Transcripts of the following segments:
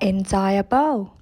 enjoyable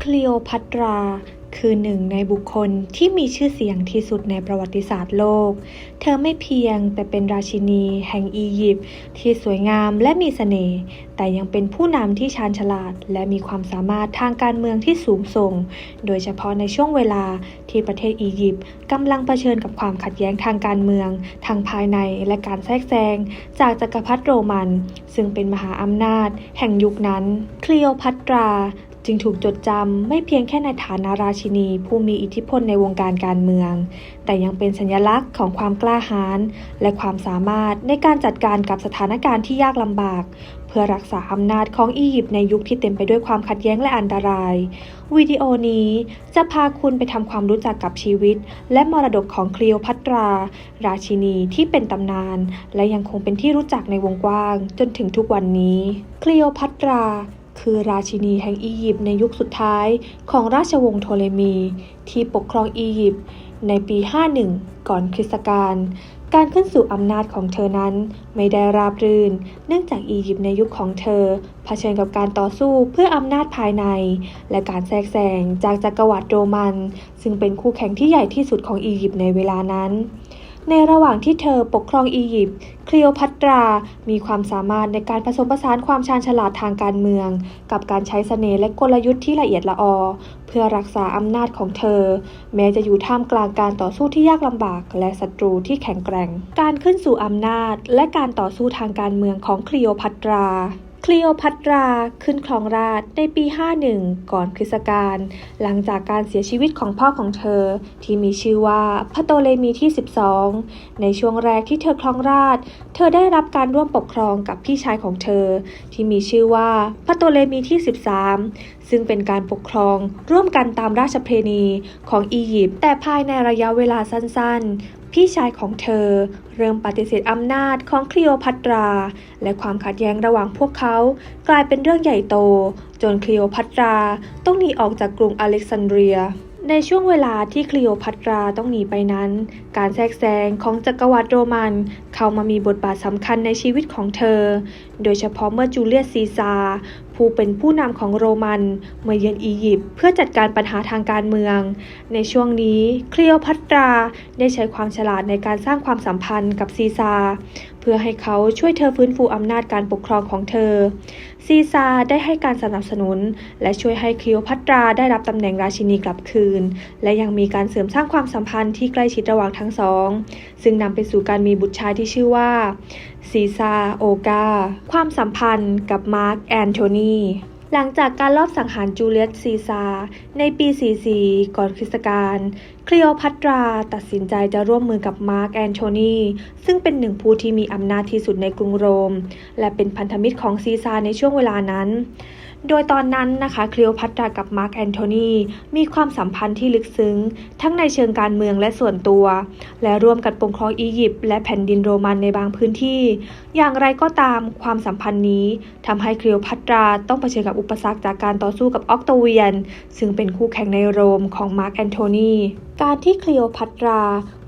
Cleopatra คือหนึ่งในบุคคลที่มีชื่อเสียงที่สุดในประวัติศาสตร์โลก เธอไม่เพียงแต่เป็นราชินี แห่งอียิปต์ที่สวยงามและมีเสน่ห์ แต่ยังเป็นผู้นำที่ชาญฉลาด และมีความสามารถทางการเมืองที่สูงส่ง โดยเฉพาะในช่วงเวลาที่ประเทศอียิปต์กำลังเผชิญกับความขัดแย้งทางการเมือง ทางภายในและการแทรกแซงจากจักรพรรดิโรมัน ซึ่งเป็นมหาอำนาจ แห่งยุคนั้น คลีโอพัตรา จึงถูกจดจำไม่เพียงแค่ในฐานะราชินี ผู้มีอิทธิพลในวงการการเมือง แต่ยังเป็นสัญลักษณ์ของความกล้าหาญและความสามารถในการจัดการกับสถานการณ์ที่ยากลำบาก เพื่อรักษาอำนาจของอียิปต์ในยุคที่เต็มไปด้วยความขัดแย้งและอันตราย วิดีโอนี้จะพาคุณไปทำความรู้จักกับชีวิต และมรดกของคลีโอพัตรา ราชินีที่เป็นตำนาน และยังคงเป็นที่รู้จักในวงกว้าง จนถึงทุกวันนี้ คลีโอพัตรา คือราชินีแห่งอียิปต์ในยุคสุดท้ายของราชวงศ์โทเลมี ที่ปกครองอียิปต์ในปี 51 ก่อนคริสต์กาลการขึ้นสู่อำนาจของเธอนั้นไม่ได้ราบรื่น เนื่องจากอียิปต์ในยุคของเธอ เผชิญกับการต่อสู้เพื่ออำนาจภายใน และการแทรกแซงจากจักรวรรดิโรมัน ซึ่งเป็นคู่แข่งที่ใหญ่ที่สุดของอียิปต์ในเวลานั้น ในระหว่างที่เธอปกครองอียิปต์ คลีโอพัตรา มีความสามารถในการผสมผสานความชาญฉลาดทางการเมือง กับการใช้เสน่ห์และกลยุทธ์ที่ละเอียดละออ เพื่อรักษาอำนาจของเธอ แม้จะอยู่ท่ามกลางการต่อสู้ที่ยากลำบาก และศัตรูที่แข็งแกร่ง การขึ้นสู่อำนาจ และการต่อสู้ทางการเมืองของคลีโอพัตรา คลีโอพัตราขึ้นครองราชในปี 51 ก่อนคริสตกาลหลังจากการเสียชีวิตของพ่อของเธอที่มีชื่อว่าพระโตเลมีที่ 12 ในช่วงแรกที่เธอครองราช เธอได้รับการร่วมปกครองกับพี่ชายของเธอ ที่มีชื่อว่าพระโตเลมีที่ 13 ซึ่งเป็นการปกครองร่วมกันตามราชเพณีของอียิปต์แต่ภายในระยะเวลาสั้นๆ พี่ชายของเธอ เริ่มปฏิเสธอำนาจของคลีโอพัตรา และความขัดแย้งระหว่างพวกเขากลายเป็นเรื่องใหญ่โต จนคลีโอพัตราต้องหนีออกจากกรุงอเล็กซานเดรียในช่วงเวลาที่คลีโอพัตราต้องหนีไปนั้น การแทรกแซงของจักรวรรดิโรมัน เข้ามามีบทบาทสำคัญในชีวิตของเธอ โดยเฉพาะเมื่อจูเลียสซีซาร์ ผู้เป็นผู้นำของโรมันมาเยือนอียิปต์เพื่อจัดการปัญหาทางการเมือง ในช่วงนี้คลีโอพัตราได้ใช้ความฉลาดในการสร้างความสัมพันธ์กับซีซาเพื่อให้เขาช่วยเธอฟื้นฟูอำนาจการปกครองของเธอ ซีซาได้ให้การสนับสนุน และช่วยให้คลีโอพัตราได้รับตำแหน่งราชินีกลับคืน และยังมีการเสริมสร้างความสัมพันธ์ที่ใกล้ชิดระหว่างทั้งสอง ซึ่งนำไปสู่การมีบุตรชายที่ชื่อว่า ซีซาโอกา ความสัมพันธ์กับมาร์กแอนโทนีหลังจากการลอบสังหารจูเลียสซีซาร์ในปี 44 ก่อนคริสตกาลคลีโอพัตราตัดสินใจจะร่วมมือกับมาร์กแอนโทนีซึ่งเป็นหนึ่งผู้ที่มีอำนาจที่สุดในกรุงโรม และเป็นพันธมิตรของซีซาร์ในช่วงเวลานั้น โดยตอนนั้นนะคะคลีโอพัตรากับมาร์กแอนโทนีมีความสัมพันธ์ที่ลึกซึ้ง ทั้งในเชิงการเมืองและส่วนตัว และร่วมกันปกครองอียิปต์และแผ่นดินโรมันในบางพื้นที่ อย่างไรก็ตามความสัมพันธ์นี้ทำให้คลีโอพัตราต้องเผชิญกับอุปสรรคจากการต่อสู้กับออกโตเวียน ซึ่งเป็นคู่แข่งในโรมของมาร์กแอนโทนี การที่คลีโอพัตรา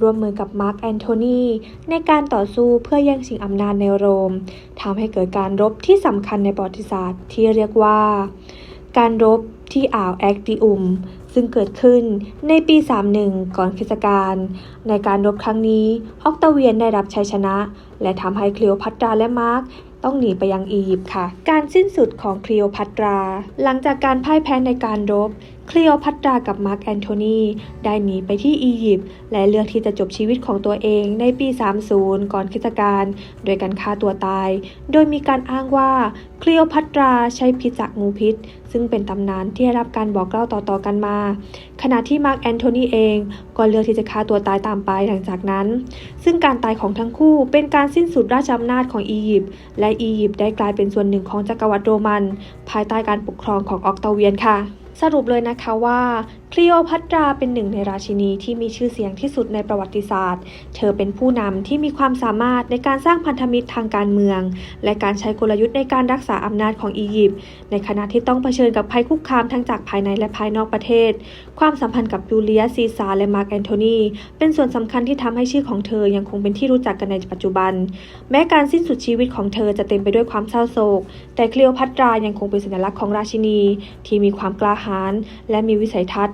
ร่วมมือกับมาร์กแอนโทนีในการต่อสู้เพื่อแย่งชิงอำนาจในโรมทำให้เกิดการรบที่สำคัญในประวัติศาสตร์ที่เรียกว่า การรบที่อ่าวแอคติอุม ซึ่งเกิดขึ้นในปี 31 ก่อนคริสตกาลในการรบครั้งนี้ออกตาเวียนได้รับชัยชนะ และทำให้คลีโอพัตราและมาร์กต้องหนีไปยังอียิปต์ค่ะ การสิ้นสุดของคลีโอพัตรา หลังจากการพ่ายแพ้ในการรบ คลีโอพัตรากับมาร์กแอนโทนีได้หนีไปที่อียิปต์และเลือกที่จะจบชีวิตของตัวเองในปี 30 ก่อนคริสตกาลโดยการฆ่าตัวตาย โดยมีการอ้างว่าคลีโอพัตราใช้พิษจากงูพิษ ซึ่งเป็นตำนานที่ได้รับการบอกเล่าต่อๆกันมา ขณะที่มาร์กแอนโทนีเองก็เลือกที่จะฆ่าตัวตายตามไปหลังจากนั้น ซึ่งการตายของทั้งคู่เป็นการสิ้นสุดราชอำนาจของอียิปต์และอียิปต์ได้กลายเป็นส่วนหนึ่งของจักรวรรดิโรมัน ภายใต้การปกครองของออกตาเวียนค่ะ สรุปเลยนะคะว่าคลีโอพัตราเป็นหนึ่งในราชินีที่มีชื่อเสียงที่สุดในประวัติศาสตร์ เธอเป็นผู้นำที่มีความสามารถในการสร้างพันธมิตรทางการเมือง และการใช้กลยุทธ์ในการรักษาอำนาจของอียิปต์ ในขณะที่ต้องเผชิญกับภัยคุกคามทั้งจากภายในและภายนอกประเทศ ความสัมพันธ์กับยูเลียสซีซาร์และมาร์กแอนโทนีเป็นส่วนสำคัญที่ทำให้ชื่อของเธอยังคงเป็นที่รู้จักกันในปัจจุบัน แม้การสิ้นสุดชีวิตของเธอจะเต็มไปด้วยความเศร้าโศก แต่คลีโอพัตรายังคงเป็นสัญลักษณ์ของราชินี ที่มีความกล้าหาญและมีวิสัยทัศน์